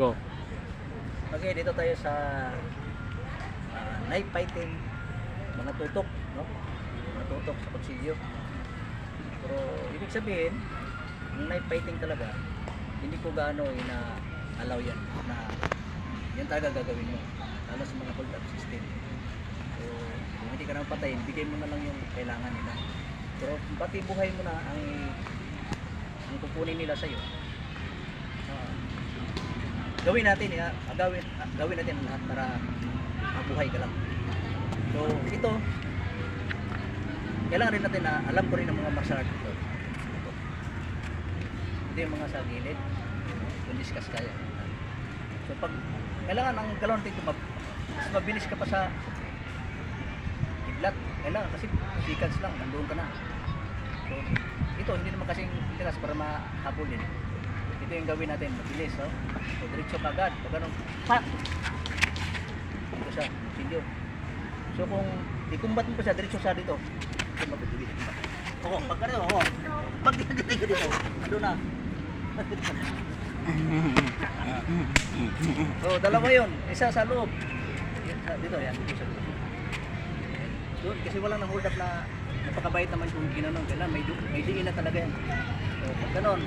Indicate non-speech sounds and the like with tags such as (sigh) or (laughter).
Go. Okay, dito tayo sa ah, knife fighting, mga tutok, no? Mga tutok sa kutsilyo. Pero ibig sabihin, yung knife fighting talaga, hindi ko gaano ina-allow yan na yan talaga gagawin mo. Lalo sa mga hold up system. So, kung hindi ka naman patayin, bigay mo na lang yung kailangan nila. Pero pati buhay mo na ang ang kukunin nila sa'yo. Ah, gawin natin ya, gawin ah, gawin natin ang lahat para mabuhay ka lang. So, ito kailangan rin natin na alam ko rin ang mga martial art ito. Ito. Ito yung mga sa gilid. Kung discuss kaya. So, pag kailangan ang galon dito mag, mas mabilis ka pa sa kidlat. Kailangan kasi seconds lang, nandoon ka na. So, ito, hindi naman kasing tiras para mahabol. Ito yung gawin natin, mabilis, no? So, diretso ka agad. Pag ganun, pa! Ito siya, silyo. So, kung ikumbat mo pa siya, diretso siya dito. Ito, mabilis. Oo, pag ganun, oo. Pag dito dito, ano na. (laughs) so, dalawa yun. Isa sa loob. Sa- Dito, yan. Dito sa loob. Doon, kasi walang nang hold up na napakabait naman kung ginanong. Kailan, may, may diin na talaga yan. So, pag ganon,